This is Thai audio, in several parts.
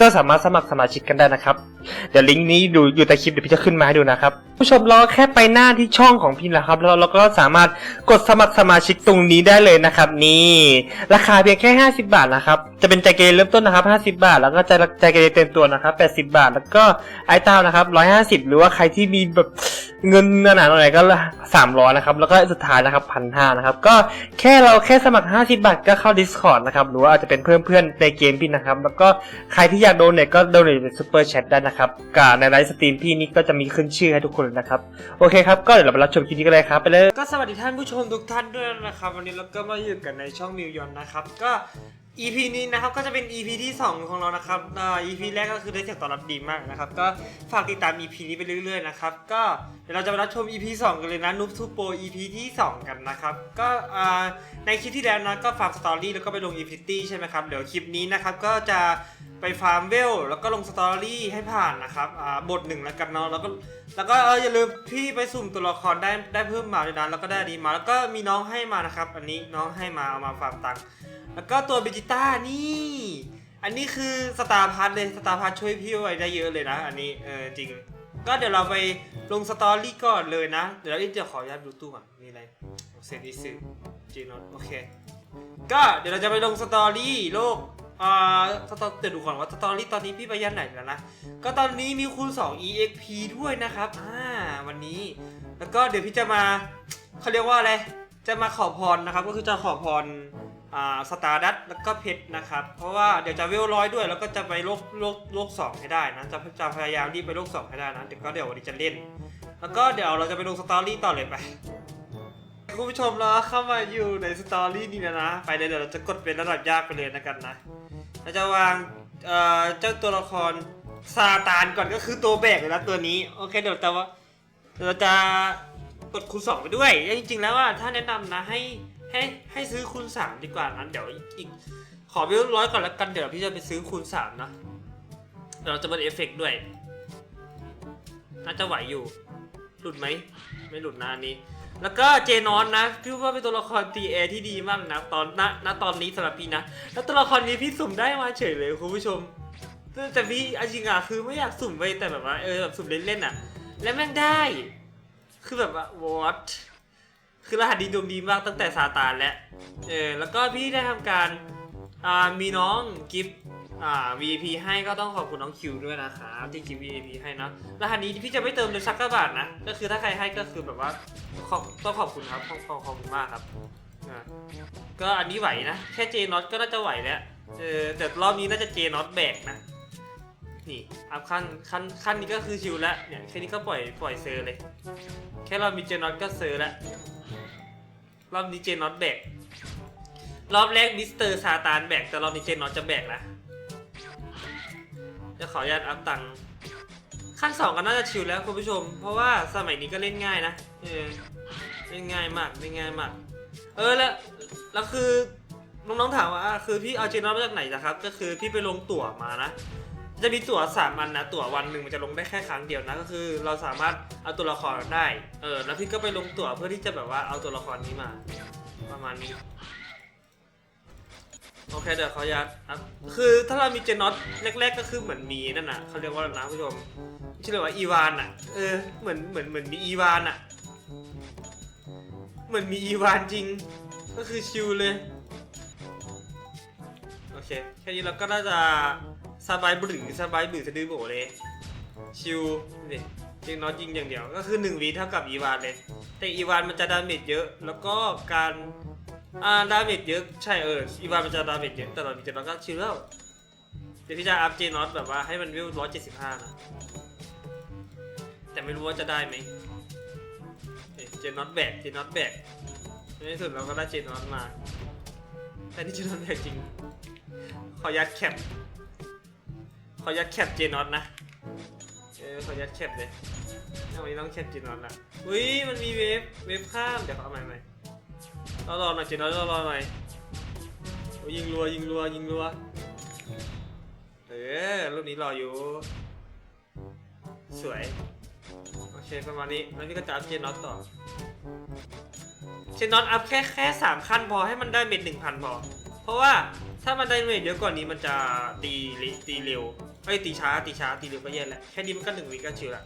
ก็สามารถสมัครสมาชิกกันได้นะครับ เดี๋ยวลิงก์นี้ดูอยู่ใต้คลิปเดี๋ยวพี่จะขึ้นมาให้ดูนะครับ ผู้ชมรอแค่ไปหน้าที่ช่องของพี่นะครับ แล้วเราก็สามารถกดสมัครสมาชิกตรงนี้ได้เลยนะครับ นี่ราคาเพียงแค่ 50 บาทนะครับ จะเป็นใจเกเริ่มต้นนะครับ 50 บาท แล้วก็ใจใจเกเต็มตัวนะครับ80 บาท แล้วก็ไอเต้านะครับ 150 หรือว่าใครที่มีแบบเงินหนาๆหน่อยก็300นะครับ แล้วก็สุดท้ายนะครับพันห้านะครับ ก็แค่เราแค่สมัคร 50 บาทก็เข้า Discord นะครับ หรือว่าอาจจะเป็นเพื่อนเพื่อนๆในเกมพี่นะครับ แล้วก็ใครที่อยากโดนเนี่ยก็โดนเนซูเปอร์แชทได้นะครับกาในไลฟ์สตรีมพี่นี่ก็จะมีขึ้นชื่อให้ทุกคนนะครับ โอเคครับ ก็เดี๋ยวเราไปรับชมคลิปนี้กันเลยครับไปเลย ก็สวัสดีท่านผู้ชมทุกท่านด้วยนะครับ วันนี้เราก็มาอยู่กันในช่องมิวยอนนะครับ ก็ EP นี้นะครับก็จะเป็น EP ที่ 2 ของเรานะครับอ่า EP แรกก็คือได้เสียงตอบรับดีมากนะครับ ก็ฝากติดตาม EP นี้ไปเรื่อยๆนะครับ ก็เดี๋ยวเราจะมารับชม EP 2 กันเลยนะนุ๊บทูโป EP ที่ 2 กันนะครับ ก็อ่าในคลิปที่แล้วนะก็ฟาร์มสตอรี่แล้วก็ไปลง e p i t y ใช่ไหมครับ เดี๋ยวคลิปนี้นะครับก็จะไปฟาร์มเวลแล้วก็ลงสตอรี่ให้ผ่านนะครับ อ่าบทหนึ่งแล้วกันเนาะ แล้วก็แล้วก็เอออย่าลืมพี่ไปสุ่มตัวละครได้ได้เพิ่มมาด้วยนะแล้วก็ได้ดีมา แล้วก็มีน้องให้มานะครับ อันนี้น้องให้มาเอามาฟาร์มตังค์ แล้วก็ตัวเบจิต้านี่ อันนี้คือสตาร์พัทเลยสตาร์พัทช่วยพี่ไว้ได้เยอะเลยนะ อันนี้เออจริง ก็เดี๋ยวเราไปลงสตอรี่ก่อนเลยนะ เดี๋ยวเราจะขออนุญาตดูตู้ก่อนมีอะไรเซนดิสึจีนอตโอเค ก็เดี๋ยวเราจะไปลงสตอรี่โลกอ่าสตอเดี๋ยวดูก่อนว่าสตอรี่ตอนนี้พี่ไปยันไหนแล้วนะ ก็ตอนนี้มีคูณ 2 exp ด้วยนะครับอ่าวันนี้ แล้วก็เดี๋ยวพี่จะมาเขาเรียกว่าอะไร จะมาขอพรนะครับ ก็คือจะขอพร สตาร์ดัตแล้วก็เพชรนะครับ เพราะว่าเดี๋ยวจะเวลร้อยด้วย แล้วก็จะไปโลกโลกโลกสองให้ได้นะจะจะพยายามรีบไปโลกสองให้ได้นะเดี๋ยวก็เดี๋ยววันนี้จะเล่น แล้วก็เดี๋ยวเราจะไปลงสตอรี่ต่อเลยไปคุณผู้ชมเราเข้ามาอยู่ในสตอรี่นี้แล้วนะ ไปเลยเดี๋ยวเราจะกดเป็นระดับยากไปเลยนะกันนะเราจะวางเอ่อเจ้าตัวละครซาตานก่อนก็คือตัวแบกเลยนะตัวนี้โอเคเดี๋ยวแต่ว่าเราจะกดคูณสองไปด้วยจริงๆแล้วว่าถ้าแนะนำนะให้ ให้ให้ซื้อคูณสามดีกว่านะเดี๋ยวอีกขอวิวร้อยก่อนแล้วกันเดี๋ยวพี่จะไปซื้อคูณสามนะเดี๋ยวเราจะเปิดเอฟเฟกต์ด้วย น่าจะไหวอยู่ หลุดไหม ไม่หลุดนะอันนี้ แล้วก็เจนอนนะพี่ว่าเป็นตัวละครตีแอที่ดีมากนะ ตอนณณตอนนี้สำหรับพี่นะ แล้วตัวละครนี้พี่สุ่มได้มาเฉยเลยคุณผู้ชม แต่พี่อาจิงอะคือไม่อยากสุ่มไปแต่แบบว่าเออแบบสุ่มเล่นๆอะ แล้วแม่งได้ คือแบบว่า what คือรหัสดีดวงดีมากตั้งแต่ซาตานแล้วเออแล้วก็พี่ได้ทำการอ่ามีน้องกิฟอ่า VIP ให้ก็ต้องขอบคุณน้องคิวด้วยนะครับที่กิฟ VIP ให้เนาะรหัสนี้พี่จะไม่เติมเลยสักกระบาทนะก็คือถ้าใครให้ก็คือแบบว่าขอบต้องขอบคุณครับขอบขอบขอบคุณมากครับอ่าก็อันนี้ไหวนะแค่เจน็อตก็น่าจะไหวแล้วเออแต่รอบนี้น่าจะเจน็อตแบกนะ นี่อัพขั้นขั้นขั้นนี้ก็คือชิวแล้วเนี่ยแค่นี้ก็ปล่อยปล่อยเซอร์เลย แค่เรามีเจน็อตก็เซอร์แล้วรอบนี้เจน็อตแบกรอบแรกมิสเตอร์ซาตานแบกแต่รอบนี้เจน็อตจะแบกนะจะขออนุญาตอัพตังขั้นสองก็น่าจะชิวแล้วคุณผู้ชม เพราะว่าสมัยนี้ก็เล่นง่ายนะเออเล่นง่ายมากเล่นง่ายมาก เออแล้วแล้วคือน้องๆถามว่าคือพี่เอาเจน็อตมาจากไหนนะครับ ก็คือพี่ไปลงตั๋วมานะ จะมีตั๋วสามอันนะตั๋ววันหนึ่งมันจะลงได้แค่ครั้งเดียวนะก็คือ เราสามารถเอาตัวละครได้เออแล้วพี่ก็ไปลงตั๋วเพื่อที่จะแบบว่าเอาตัวละครนี้มา ประมาณนี้โอเคเดี๋ยวเขาจะอัพคือถ้าเรามีเจนนอตแรก ๆ ก็คือเหมือนมีนั่นน่ะเขาเรียกว่าอะไรนะผู้ชมชื่อเรียกว่าอีวานอะเออเหมือนเหมือนเหมือนมีอีวานอะเหมือนมีอีวานจริง ก็คือชิลเลยโอเคแค่นี้เราก็น่าจะ สบายบรือสบายบือสะดือโบเลย ชิลนี่ยิงน็อตยิงอย่างเดียว ก็คือ1วีเท่ากับอีวานเลย แต่อีวานมันจะดาเมจเยอะ แล้วก็การอ่าดาเมจเยอะ ใช่เออ อีวานมันจะดาเมจเยอะ แต่เรามีเจนน็อตก็ชิลแล้ว เดี๋ยวพี่จะอัพเจนน็อตแบบว่าให้มันวิวร้อยเจ็ดสิบห้านะ แต่ไม่รู้ว่าจะได้ไหมเอ๊ะเจนน็อตแบก เจนน็อตแบกในที่สุดเราก็ได้เจนน็อตมา แต่นี่เจนน็อตแบกจริง ขอยัดแคป ขอยัดแคปเจนอตนะ เออขอยัดแคปเลยวันนี้ต้องแคปเจนอตละอุ้ยมันมีเวฟ เวฟข้าม เดี๋ยวเขาเอาใหม่ใหม่รอรอหน่อยเจนอตรอรอหน่อยโอ้ยยิงรัวยิงรัวยิงรัว เออรูปนี้รออยู่ สวย โอเคประมาณนี้ แล้วพี่ก็จะอัพเจนอตต่อ เจนอตอัพแค่แค่สามขั้นพอให้มันได้เม็ดหนึ่งพันพอ เพราะว่าถ้ามันได้เม็ดเยอะกว่านี้มันจะตีตีเร็ว ไอ้ยตีช้าตีช้าตีเร็วก็แย่แหละแค่นี้มันก็หนึ่งวิก็ชิวละ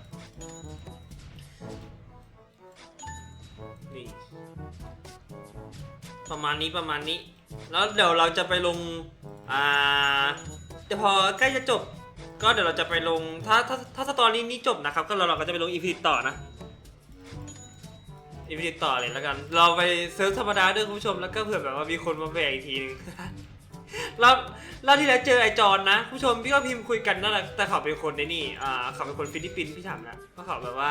นี่ประมาณนี้ประมาณนี้ แล้วเดี๋ยวเราจะไปลงอ่าเดี๋ยวพอใกล้จะจบ ก็เดี๋ยวเราจะไปลงถ้าถ้าถ้าสตอรี่นี้จบนะครับ ก็เราเราก็จะไปลงอีพีต่อนะอีพีต่อเลยแล้วกัน เราไปเซิร์ฟธรรมดาด้วยคุณผู้ชมแล้วก็เผื่อแบบว่ามีคนมาแบกอีกทีนึง เราเราที่แล้วเจอไอจอนนะผู้ชมพี่ก็พิมพ์คุยกันนั่นแหละแต่เขาเป็นคนในนี่อ่าเขาเป็นคนฟิลิปปินส์พี่ถามนะว่าเขาแบบว่า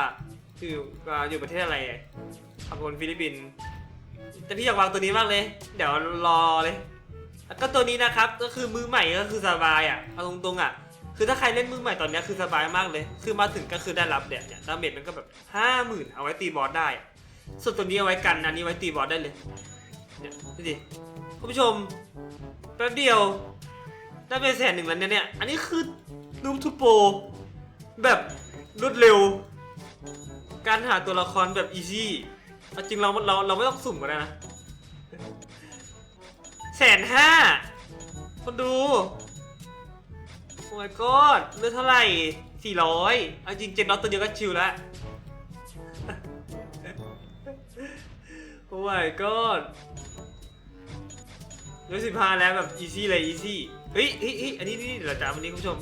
คืออ่าอยู่ประเทศอะไรเขาเป็นคนฟิลิปปินส์แต่พี่อยากวางตัวนี้มากเลย เดี๋ยวรอเลยแล้วก็ตัวนี้นะครับก็คือมือใหม่ก็คือสบายอะเอาตรงๆอะคือถ้าใครเล่นมือใหม่ตอนนี้คือสบายมากเลย คือมาถึงก็คือได้รับเนี่ยเนี่ยดาเมจมันก็แบบห้าหมื่นเอาไว้ตีบอสได้ ส่วนตัวนี้เอาไว้กันอันนี้ไว้ตีบอสได้เลยเนี่ยดูดิคุณผู้ชม แป๊บเดียว ได้ไปแสนหนึ่งแล้วเนี่ยเนี่ย อันนี้คือรูมทูโป แบบรวดเร็ว การหาตัวละครแบบอีซี่เอาจริงเราเราเราไม่ต้องสุ่มก็ได้นะแสนห้าคนดู โอ้ my god เลือดเท่าไหร่สี่ร้อยเอาจริงเจนน็อตตัวเดียวก็ชิลแล้วโอ้ my god เลือดสิบห้าแล้วแบบ easy เลย easy เฮ้ยเฮ้ยเฮ้ยอันนี้นี่เดี๋ยวเราจะเอาอันนี้คุณผู้ชม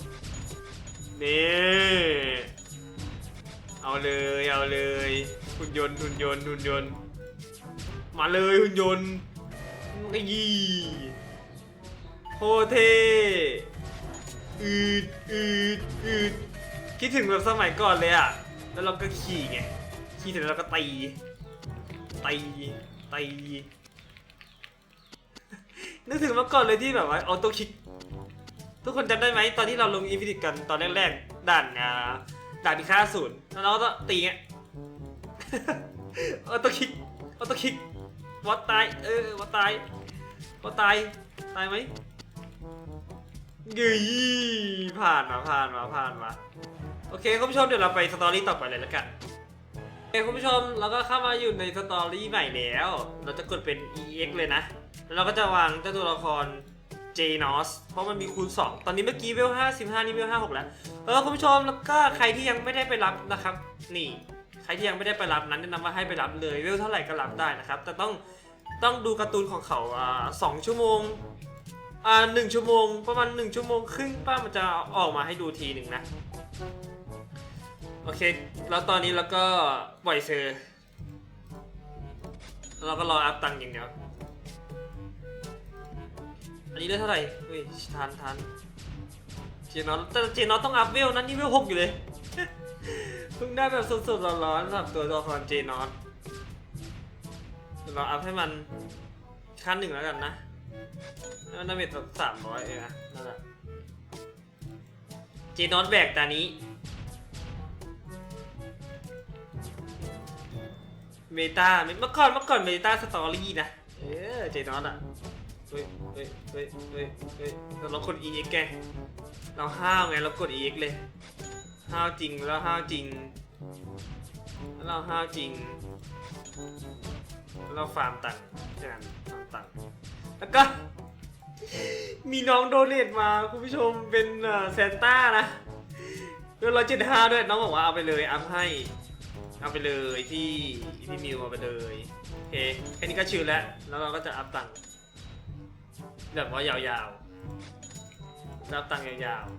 นี่เอาเลยเอาเลยหุ่นยนต์หุ่นยนต์หุ่นยนต์มาเลยหุ่นยนต์ไอ้ยี่โคเทอืดอืดอืดคิดถึงแบบสมัยก่อนเลยอะแล้วเราก็ขี่ไง ขี่เสร็จแล้วเราก็ตีตีตี นึกถึงเมื่อก่อนเลยที่แบบว่าออโต้คิก ทุกคนจำได้ไหมตอนที่เราลงอินฟินิกันตอนแรกๆด่านอ่าด่านพิฆาตศูนย์แล้วเราก็ตีไงออโต้คิกออโต้คิกวัดตายเออวัดตายวัดตายตายไหมเกยผ่านมาผ่านมาผ่านมาโอเคคุณผู้ชมเดี๋ยวเราไปสตอรี่ต่อไปเลยแล้วกันโอเคคุณผู้ชมเราก็เข้ามาอยู่ในสตอรี่ใหม่แล้ว เราจะกดเป็น EX เลยนะ แล้วเราก็จะวางเจ้าตัวละคร j n o s เพราะมันมีคูณ 2 ตอนนี้เมื่อกี้เวล 55 นี่เวล 56 แล้ว เออคุณผู้ชมแล้วก็ใครที่ยังไม่ได้ไปรับนะครับ นี่ ใครที่ยังไม่ได้ไปรับนั้นแนะนำว่าให้ไปรับเลยเวลเท่าไหร่ก็รับได้นะครับ แต่ต้องต้องดูการ์ตูนของเขาอ่าสองชั่วโมงอ่าหนึ่งชั่วโมงประมาณหนึ่งชั่วโมงครึ่งป้ามันจะออกมาให้ดูทีหนึ่งนะ โอเค แล้วตอนนี้เราก็ปล่อยเซอร์เราก็รออัพตังค์อย่างเดียว อันนี้ได้เท่าไหร่เฮ้ยทันทันเจนอตแต่เจนอตต้องอัพเวลนั้นนี่เวลหกอยู่เลย เพิ่งได้แบบสดๆร้อนๆสำหรับตัวละครเจนอตเราอัพให้มันขั้นหนึ่งแล้วกันนะให้มันดาเมจสามร้อยเองนะนั่นแหละเจนอตแบกตานี้เมตาเมื่อก่อนเมื่อก่อนเมตาสตอรี่นะ เออเจนอตอะ เฮ้ยเฮ้ยเฮ้ยเฮ้ยเรากด EX ไงเราห้าวไงเรากด EX เลย ห้าวจริงแล้วห้าวจริง แล้วเราห้าวจริง แล้วเราฟาร์มตังค์ใช่ไหมฟาร์มตังค์แล้วก็ มีน้องโดเนทมาคุณผู้ชมเป็นเซนต้านะเดือนร้อยเจ็ดห้าด้วยน้องบอกว่าเอาไปเลยอัพให้ เอาไปเลยที่พี่มิวเอาไปเลยโอเคแค่นี้ก็ชิลแล้วแล้วเราก็จะอัพตังค์ แบบว่ายาวๆรับตังค์ยาวๆ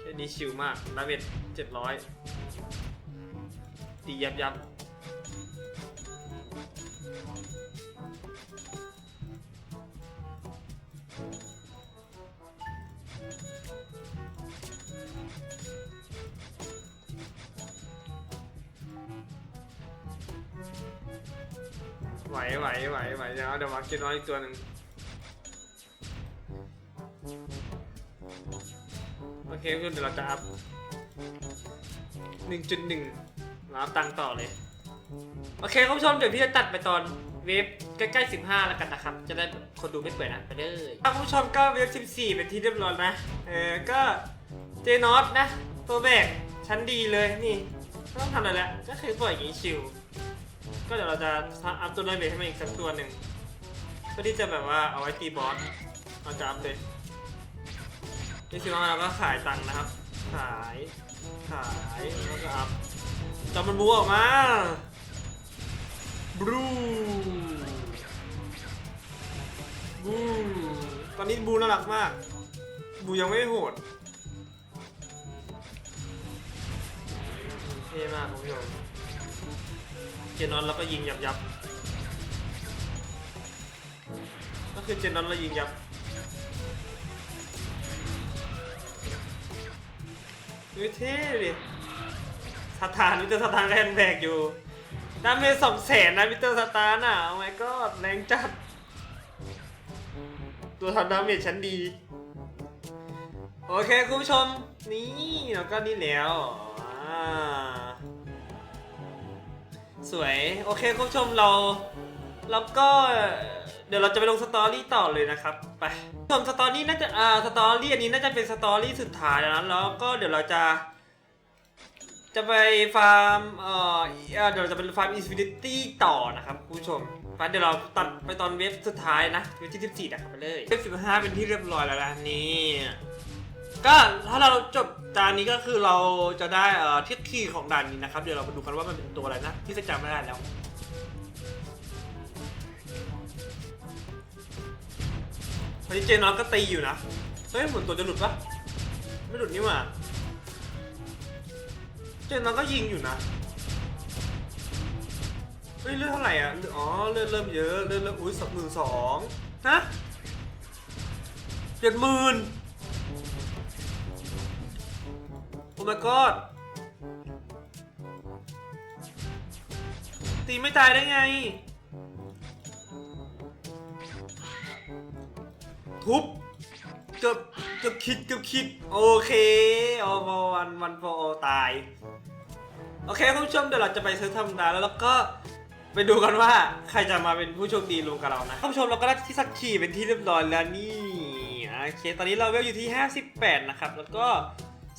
แค่นี้ชิลมากดาเมจเจ็ดร้อยตียับยับ ไหวไหวไหวไหวเดี๋ยวเดี๋ยวมาเก็ตน้อยอีกตัวหนึ่งโอเคเพื่อนเดี๋ยวเราจะอัพหนึ่งจุดหนึ่งราอัพตังต่อเลย โอเคคุณผู้ชมเดี๋ยวพี่จะตัดไปตอนเวฟใกล้ๆ 15 แล้วกันนะครับ จะได้คนดูไม่เปิดนะไปเลยคุณผู้ชมก็เวฟ14 เป็นที่เรียบร้อยนะ เออ ก็เจนอสนะ ตัวแบกชั้นดีเลยนี่ ไม่ต้องทำอะไรแล้ว ก็คือปล่อยอย่างนี้ชิว ก็เดี๋ยวเราจะอัพตัวเลเบรให้มันอีกสักตัวหนึ่งเพื่อที่จะแบบว่าเอาไว้ตีบอสเราจะอัพเลยนี่สิว่าเราก็ขายตังค์นะครับ ขาย ขายแล้วก็อัพจอมันบูออกมาบลูบูตอนนี้บูน่ารักมาก บูยังไม่โหดเท่มากคุณผู้ชม เจนนอนแล้วก็ยิงยับยับก็คือเจนนอนแล้วยิงยับเฮ้ยเท่ดิสถานมิเตอร์สถานแรงแบกอยู่ดาเมจสองแสนนะมิเตอร์สตาร์น่ะโอ้ my god แรงจัด ตัวทำดาเมจชั้นดี โอเค คุณผู้ชม นี่แล้วก็นี่แล้วอ่า สวยโอเคคุณผู้ชมเราแล้วก็เดี๋ยวเราจะไปลงสตอรี่ต่อเลยนะครับไปชมสตอรี่น่าจะอ่าสตอรี่อันนี้น่าจะเป็นสตอรี่สุดท้ายแล้วนะแล้วก็เดี๋ยวเราจะ จะไปฟาร์มเอ่อเดี๋ยวเราจะเป็นฟาร์มอินฟินิตี้ต่อนะครับคุณผู้ชมฟาร์มเดี๋ยวเราตัดไปตอนเว็บสุดท้ายนะเว็บที่ 14นะครับไปเลยเว็บ15 เป็นที่เรียบร้อยแล้วนะนี่ ก็ถ้าเราจบจานนี้ก็คือเราจะได้เอ่อทิศคีของด่านนี้นะครับ เดี๋ยวเรามาดูกันว่ามันเป็นตัวอะไรนะที่จะจำไม่ได้แล้ว ตอนนี้เจนนอนก็ตีอยู่นะเฮ้ยเหมือนตัวจะหลุดปะไม่หลุดนี่หว่าเจนนอนก็ยิงอยู่นะเฮ้ยเลือดเท่าไหร่อะอ๋อเลือดเริ่มเยอะเลือดเริ่มอุ้ยสักหมื่นสองฮะเจ็ดหมื่น อ้ my god ตีไม่ตายได้ไง ทุบเกือบเกือบคิดเกือบคิด โอเคโอวันวันโฟตาย โอเคคุณผู้ชมเดี๋ยวเราจะไปซื้อธรรมดาแล้วแล้วก็ไปดูกันว่าใครจะมาเป็นผู้โชคดีรวมกับเรานะคุณผู้ชมเราก็ได้ที่สักขีเป็นที่เรียบร้อยแล้วนี่โอเคตอนนี้เราเวลอยู่ที่ 58 นะครับ แล้วก็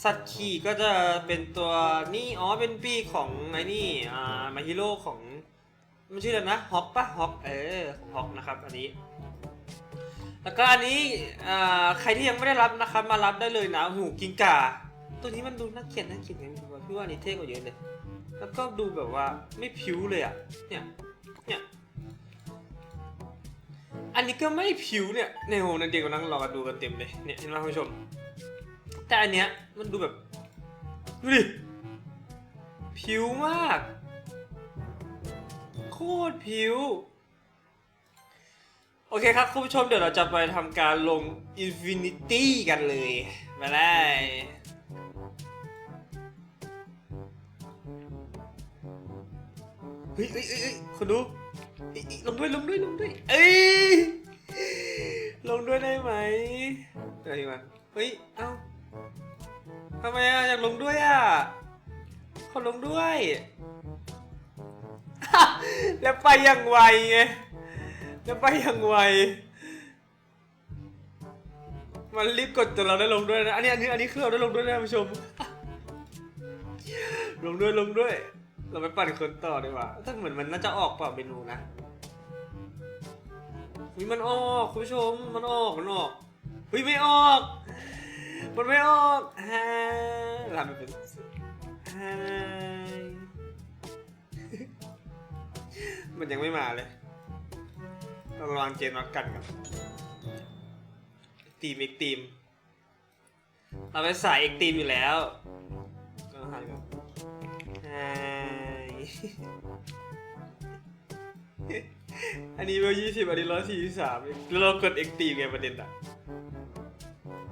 สัตว์ขี่ก็จะเป็นตัวนี่อ๋อเป็นปีของไอ้นี่อ่ามาฮิโร่ของมันชื่ออะไรนะฮอกปะฮอกเออของฮอกนะครับอันนี้ แล้วก็อันนี้อ่าใครที่ยังไม่ได้รับนะครับมารับได้เลยนะหูกิงกา ตัวนี้มันดูน่าเกลียดน่าเกลียดอย่างพี่ว่านนี้เท่กว่าเยอะเลย แล้วก็ดูแบบว่าไม่ผิวเลยอะเนี่ยเนี่ยอันนี้ก็ไม่ผิวเนี่ยในโหนั่นเด็กกำลังรอกันดูกันเต็มเลยเนี่ยเห็นไหมคุณผู้ชม แต่อันเนี้ยมันดูแบบ ดูดิ ผิวมาก โคตรผิว โอเคครับ คุณผู้ชมเดี๋ยวเราจะไปทำการลง Infinity กันเลยไปเลยเฮ้ยเฮ้ยเฮ้ยเฮ้ยคนดูลงด้วยลงด้วยลงด้วย เอ้ยลงด้วยได้ไหมเดี๋ยวทีมันเฮ้ย เอ้า ทำไมอะอยากลงด้วยอะขอลงด้วย แล้วไปอย่างไวไงแล้วไปอย่างไว มันรีบกดจนเราได้ลงด้วยนะ อันนี้อันนี้อันนี้คือเราได้ลงด้วยนะท่านผู้ชม ลงด้วยลงด้วย เราไปปั่นคนต่อดีกว่า ถ้าเหมือนมันน่าจะออกเปล่าเมนูนะอุ้ยมันออกคุณผู้ชมมันออกมันออกเฮ้ยไม่ออก มันไม่ออกฮ่าทำมันเป็นฮ่ามันยังไม่มาเลยเราลองเจนน็อตกันกันทีมเอกทีม เราเป็นสายเอกทีมอยู่แล้วก็หันกันไฮอันนี้เบลยี่สิบอันนี้ร้อยสี่สิบสามแล้วเรากดเอกทีมไงประเด็นอะ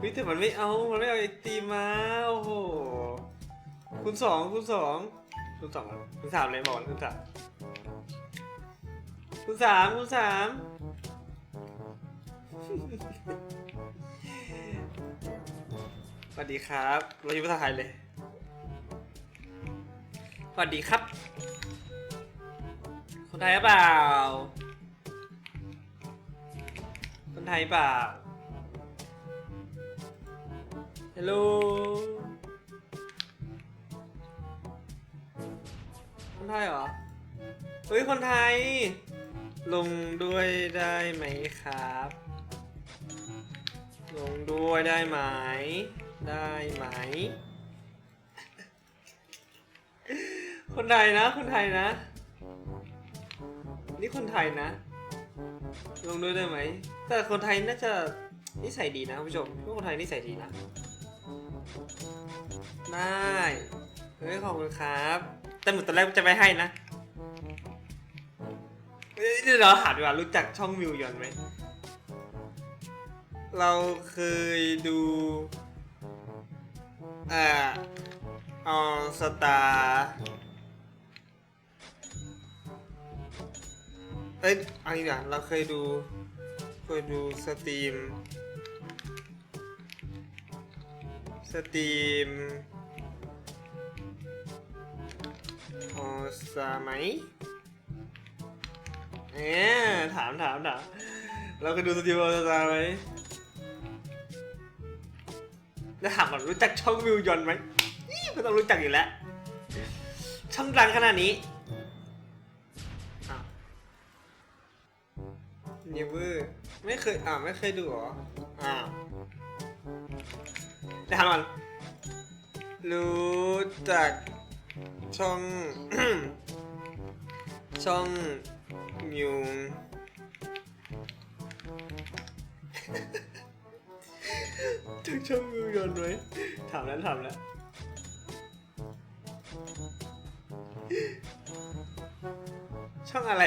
ฮ้ยแต่มันไม่เอา มันไม่เอาเอกทีมมา โอ้โห คุณสองคุณสองคุณสองคุณสามเลยบอกคุณสามคุณสามคุณสามสวัสดีครับ เราอยู่ภาษาไทยเลย สวัสดีครับ คนไทยหรือเปล่า คนไทยเปล่า ฮัลโหลคนไทยเหรอ เฮ้ย คนไทย ลงด้วยได้ไหมครับ ลงด้วยได้ไหม ได้ไหม คนไทยนะ คนไทยนะ นี่คนไทยนะ ลงด้วยได้ไหม แต่คนไทยน่าจะนิสัยดีนะคุณผู้ชมพวกคนไทยนิสัยดีนะ ได้ เฮ้ย ขอบคุณครับ แต่หมือนตอนแรกจะไม่ให้นะเอ้ยเดี๋ยวเราหาดีกว่ารู้จักช่องมิวยอนไหม เราเคยดูอ่าออสตาเอ้ยอะไรอย่างเราเคยดู เคยดูสตรีม สตรีมออสตาไหมเอ๊ถามถามถามเราเคยดูสตรีมออสตาไหมแล้วถามก่อนรู้จักช่องวิวยอนไหมอี้ไม่ต้องรู้จักอยู่แล้ว ช่องดังขนาดนี้อ้าวเนเวอร์ไม่เคยอ่าไม่เคยดูหรอ อ้าว เดี๋ยวถามก่อนรู้จักช่อง ช่องมิวถึงช่องมิวยอนไหมถามแล้วถามแล้วช่องอะไร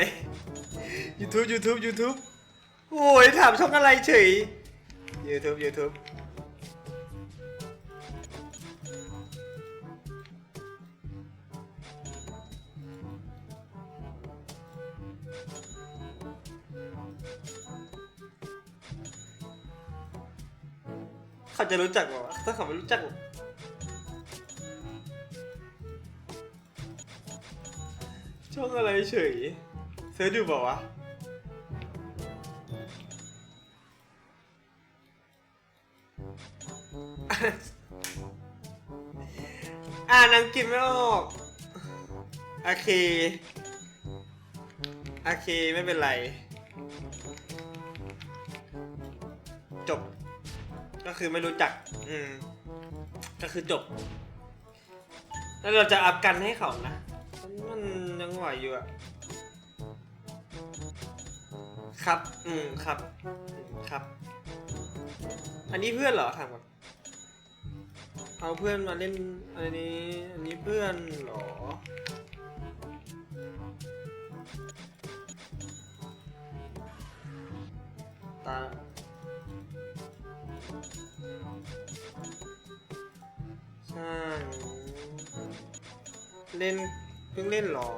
YouTube YouTube YouTube โอ้ยถามช่องอะไรเฉย YouTube YouTube เขาจะรู้จักเหรอวะถ้าเขาไม่รู้จักหรอช่องอะไรเฉยเซิร์ชดูเปล่าวะอ่านังกฤษไม่ออก โอเค โอเค ไม่เป็นไร คือไม่รู้จัก อืม ก็คือจบ แล้วเราจะอัพกันให้เขานะ มันยังไหวอยู่อะครับ อืม ครับอืมครับ อันนี้เพื่อนเหรอถามก่อนเอาเพื่อนมาเล่นอันนี้ อันนี้เพื่อนเหรอ ตา ช่เล่นเพิ่งเล่นหรอ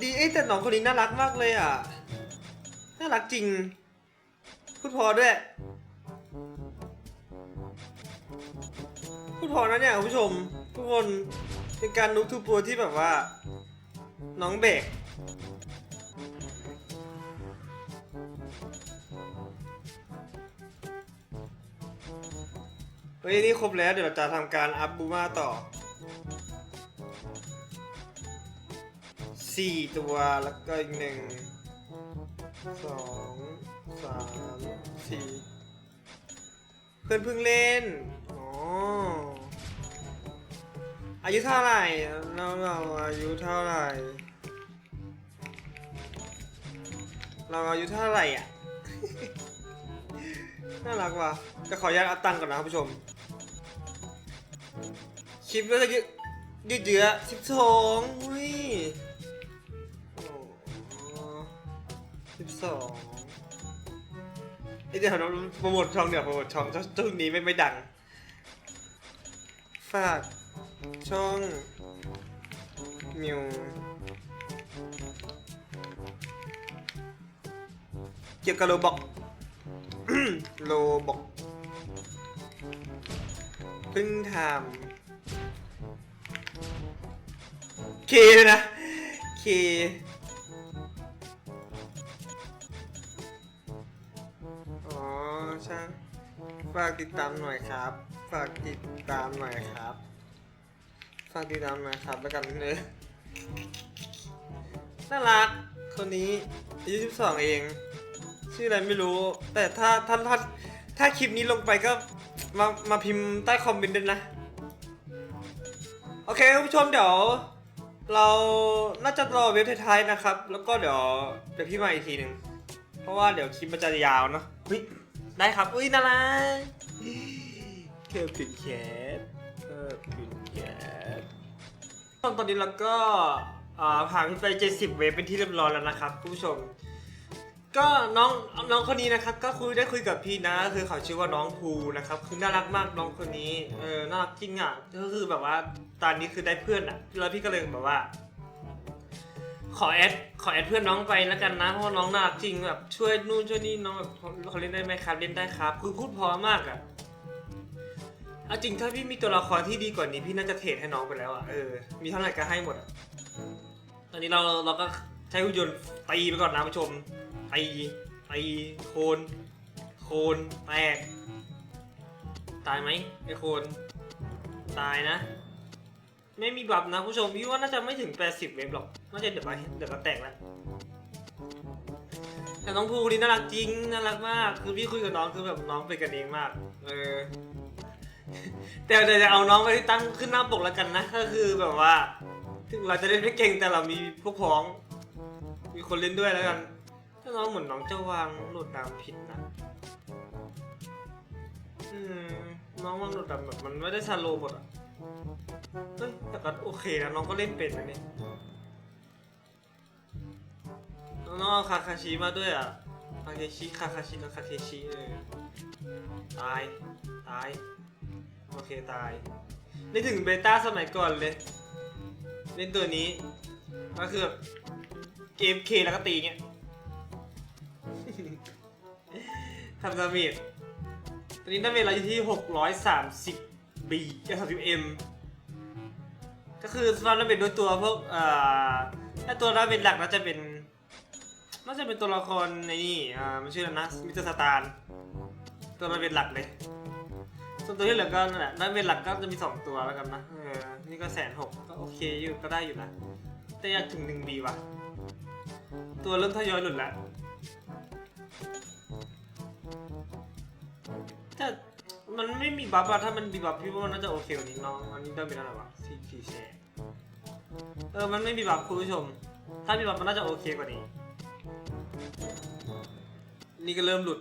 ดีเอ้แต่น้องคนนี้น่ารักมากเลยอะ น่ารักจริง พูดพอด้วย พูดพอนะเนี่ยคุณผู้ชม ทุกคนเป็นการนุกทูปัวที่แบบว่า น้องเบก ฮ้ยนี่ครบแล้วเดี๋ยวเราจะทำการอัพบูมาต่อสี่ตัวแล้วก็อีกหนึ่งสองสามสี่เพื่อนเพิ่งเล่นอ๋ออายุเท่าไหร่เราเราอายุเท่าไหร่ เราอายุเท่าไหร่อะ น่ารักว่ะจะขออนุญาตเอาตังก่อนนะคุณผู้ชม คลิปก็จะยืดยืดเยื้อสิบสองอุ้ยสิบสองไอเดี๋ยวเราโปรโมทช่องเดี๋ยวโปรโมทช่องช่องนี้ไม่ไม่ดัง ฝากช่องมิวเกี่ยวกับโลบอกโลบอก พิ่งทำ เคเลยนะ เค อ๋อใช่ฝากติดตามหน่อยครับ ฝากติดตามหน่อยครับ ฝากติดตามหน่อยครับแล้วกันเนอะน่ารักคนนี้อายุ12 เอง ชื่ออะไรไม่รู้ แต่ถ้าถ้าถ้าถ้าคลิปนี้ลงไปก็ มามาพิมพ์ใต้คอมเมนต์ด้วยนะ โอเคคุณผู้ชมเดี๋ยว เราน่าจะรอเว็บท้ายๆนะครับ แล้วก็เดี๋ยวเดี๋ยวพี่มาอีกทีหนึ่งเพราะว่าเดี๋ยวคลิปมันจะยาวเนาะเฮ้ยได้ครับอุ้ยน่ารักเคอร์ปิดแคทเคอร์ปิดแคทตอนนี้เราก็ผ่านไป70เว็บเป็นที่เรียบร้อยแล้วนะครับคุณผู้ชม ก็น้องน้องคนนี้นะครับก็คุยได้คุยกับพี่นะคือเขาชื่อว่าน้องภูนะครับคือน่ารักมากน้องคนนี้เออน่ารักจริงอะก็คือแบบว่าตอนนี้คือได้เพื่อนอะแล้วพี่ก็เลยแบบว่า ขอแอดขอแอดเพื่อนน้องไปแล้วกันนะเพราะว่าน้องน่ารักจริงแบบช่วยนู่นช่วยนี่น้องแบบเขาเล่นได้ไหมครับเล่นได้ครับ คือพูดเพอมากอะเอาจริงถ้าพี่มีตัวละครที่ดีกว่านี้พี่น่าจะเทรดให้น้องไปแล้วอะเออมีเท่าไหร่ก็ให้หมดอะตอนนี้เราเราก็ใช้หุ่นยนต์ตีไปก่อนนะผู้ชม ตีตีโคนโคนแตก ตายไหมไอโคนตายนะ ไม่มีบัฟนะผู้ชมพี่ว่าน่าจะไม่ถึง 80 เว็บหรอกน่าจะเดี๋ยวไปเดี๋ยวก็แตกแล้วแต่น้องภูนี่น่ารักจริงน่ารักมากคือพี่คุยกับน้องคือแบบน้องเป็นกันเองมากเออแต่เดี๋ยวจะเอาน้องไปตั้งขึ้นหน้าปกแล้วกันนะก็คือแบบว่า ถึงเราจะเล่นไม่เก่งแต่เรามีพวกพ้อง มีคนเล่นด้วยแล้วกัน ถ้าน้องเหมือนน้องจะวางโหลดดามผิดนะอืมน้องวางโหลดดามแบบมันไม่ได้ชาโลหมดอะเฮ้ยแต่ก็โอเคนะน้องก็เล่นเป็นนะเนี่ยน้องเอาคาคาชิมาด้วยอะคาเคชิคาคาชิกับคาเคชิเออตาย ตาย โอเคตายนึกถึงเบต้าสมัยก่อนเลย เล่นตัวนี้ ก็คือเกมเคแล้วก็ตีเงี้ย ทำดาเมจตอนนี้ดาเมจเราอยู่ที่ 630บีกับ30 M ก็คือฟาร์มดาเมจโดยตัวพวกเอ่อถ้าตัวดาเมจหลักน่าจะเป็นน่าจะเป็นตัวละครในนี่อ่ามันชื่ออะไรนะมิสเตอร์สตาร์ตัวดาเมจหลักเลยส่วนตัวที่เหลือก็นั่นแหละดาเมจหลักก็จะมี 2 ตัวแล้วกันนะเออนี่ก็แสนหกก็โอเคอยู่ก็ได้อยู่นะแต่อยากถึงหนึ่งบีว่ะตัวเริ่มทยอยหลุดแล้ว แต่มันไม่มีบัฟอะถ้ามันมีบัฟพี่ว่ามันน่าจะโอเคกว่านี้น้องอันนี้ได้เป็นอะไรวะซีพีแชร์เออมันไม่มีบัฟคุณผู้ชม ถ้ามีบัฟมันน่าจะโอเคกว่านี้ นี่ก็เริ่มหลุด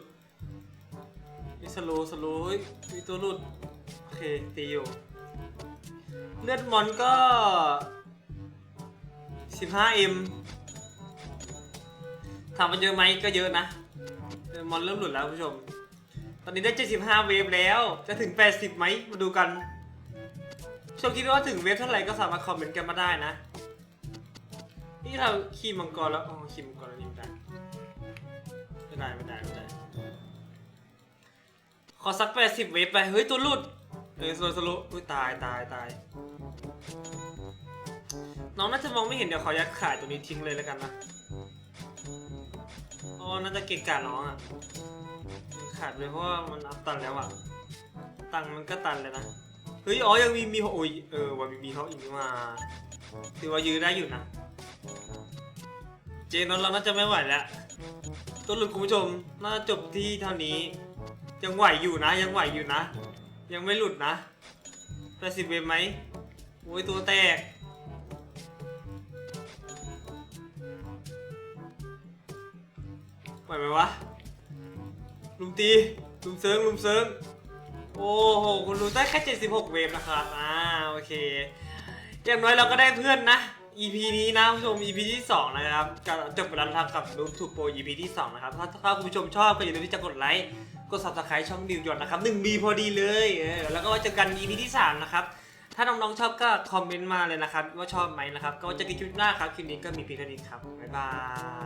มีสโลว์สโลว์เฮ้ยมีตัวหลุดโอเคตีอยู่เลือดมอนก็ 15m ถามมันเยอะไหมก็เยอะนะมอนเริ่มหลุดแล้วคุณผู้ชม ตอนนี้ได้ 75 เวฟแล้ว จะถึง 80ไหมมาดูกันชมคิดว่าถึงเวฟเท่าไหร่ก็สามารถคอมเมนต์กันมาได้นะ นี่เราขี่มังกรแล้ว อ๋อขี่มังกรแล้วนี่ไม่ได้ไม่ได้ไม่ได้ไม่ได้ ขอสัก 80 เวฟไป เฮ้ย ตัวหลุด เออสโลว์สโลอุ้ยตายตายตายน้องน่าจะมองไม่เห็นเดี๋ยวขอยัดขายตัวนี้ทิ้งเลยแล้วกันนะ อ๋อ น่าจะเก่งกาจน้องอะ ขาดเลยเพราะว่ามันอัพตันแล้วอะตังมันก็ตันเลยนะ เฮ้ย อ๋อ ยังมีมีโอ้ยเออว่ามีมีเขาอีกนี่มาถือว่ายื้อได้อยู่นะ เจนนเราน่าจะไม่ไหวแล้วตัวหลุดคุณผู้ชม น่าจบที่เท่านี้ ยังไหวอยู่นะ ยังไหวอยู่นะ ยังไม่หลุดนะแปดสิบเวฟไหมโอ้ยตัวแตกไหวไหมวะ ลุมตีลุมเซิงลุมเซิงโอ้โหคุณรู้ได้แค่76 เวฟนะครับอ่าโอเค อย่างน้อยเราก็ได้เพื่อนนะ EP นี้นะคุณผู้ชม EP ที่ 2 นะครับก็จบไปแล้วครับกับรูปทูโปร EP ที่ 2 นะครับ ถ้าถ้าคุณผู้ชมชอบก็อย่าลืมที่จะกดไลค์กด subscribe ช่องดิวยอนนะครับ 1B พอดีเลยเออแล้วก็ไว้เจอกัน EP ที่ 3 นะครับ ถ้าน้องๆชอบก็คอมเมนต์มาเลยนะครับ ว่าชอบไหมนะครับ ก็จอกันคลิปหน้าครับ คลิปนี้ก็มีเพียงเท่านี้ครับ บ๊ายบาย